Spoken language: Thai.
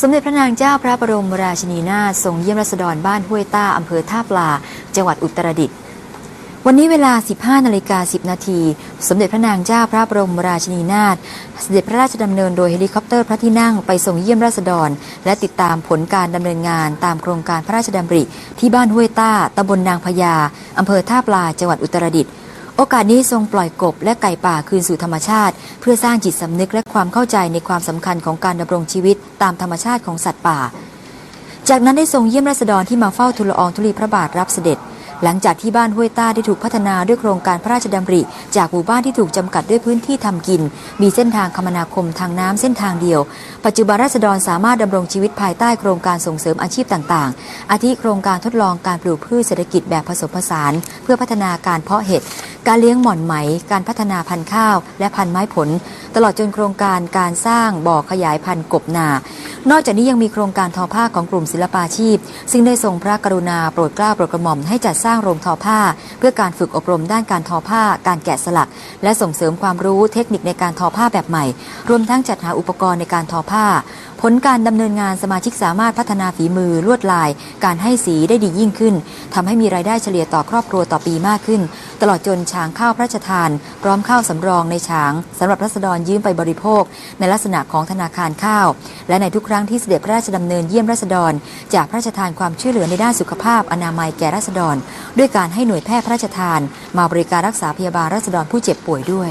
สมเด็จพระนางเจ้าพระบรมราชินีนาถทรงเยี่ยมรัษฎรบ้านห้วยต้าอำเภอท่าปลา จังหวัดอุตรดิตถ์วันนี้เวลา 15 นาฬิกา 10 นาที สมเด็จพระนางเจ้าพระบรมราชินีนาถ เสด็จพระราชดำเนินโดยเฮลิคอปเตอร์พระที่นั่งไปส่งเยี่ยมราษฎร และติดตามผลการดำเนินงานตามโครงการพระราชดำริ ที่บ้านห้วยต้าตำบลนางพญาอำเภอท่าปลา จังหวัดอุตรดิตถ์ โอกาสนี้ทรงปล่อยกบและไก่ป่าคืนสู่ธรรมชาติ เพื่อสร้างจิตสำนึกและความเข้าใจในความสำคัญของการดำรงชีวิต ตามธรรมชาติของสัตว์ป่า จากนั้นได้ทรงเยี่ยมราษฎรที่มาเฝ้าทูลอองธุลีพระบาทรับเสด็จ หลังจากที่บ้านห้วยต้าได้ถูกพัฒนาด้วยโครงการพระราชดำริ จากหมู่บ้านที่ถูกจำกัดด้วยพื้นที่ทำกิน มีเส้นทางคมนาคมทางน้ำเส้นทางเดียว ปัจจุบันราษฎรสามารถดำรงชีวิตภายใต้โครงการส่งเสริมอาชีพต่างๆ อาทิโครงการทดลองการปลูกพืชเศรษฐกิจแบบผสมผสาน เพื่อพัฒนาการเพาะเห็ดการเลี้ยงหม่อนไหม การพัฒนาพันธุ์ข้าว และพันธุ์ไม้ผล ตลอดจนโครงการการสร้างบ่อขยายพันธุ์กบนา นอกจากนี้ยังมีโครงการทอผ้าของกลุ่มศิลปาชีพ ซึ่งได้ทรงพระกรุณาโปรดเกล้าโปรดกระหม่อมให้จัดสร้างโรงทอผ้า เพื่อการฝึกอบรมด้านการทอผ้า การแกะสลัก และส่งเสริมความรู้เทคนิคในการทอผ้าแบบใหม่ รวมทั้งจัดหาอุปกรณ์ในการทอผ้า ผลการดำเนินงานสมาชิกสามารถพัฒนาฝีมือลวดลาย การให้สีได้ดียิ่งขึ้นทำให้มีรายได้เฉลี่ยต่อครอบครัวต่อปีมากขึ้น ตลอดจนช้างข้าวพระราชทาน พร้อมข้าวสำรองในช้างสำหรับรัษฎรยืมไปบริโภค ในลักษณะของธนาคารข้าว และในทุกครั้งั้งที่เสด็จพระราชดำเนินเยี่ยมราษฎร จากพระราชทานความช่วยเหลือในด้านสุขภาพอนามัยแก่ราษฎร ด้วยการให้หน่วยแพทย์พระราชทาน มาบริการรักษาพยาบาลราษฎรผู้เจ็บป่วยด้วย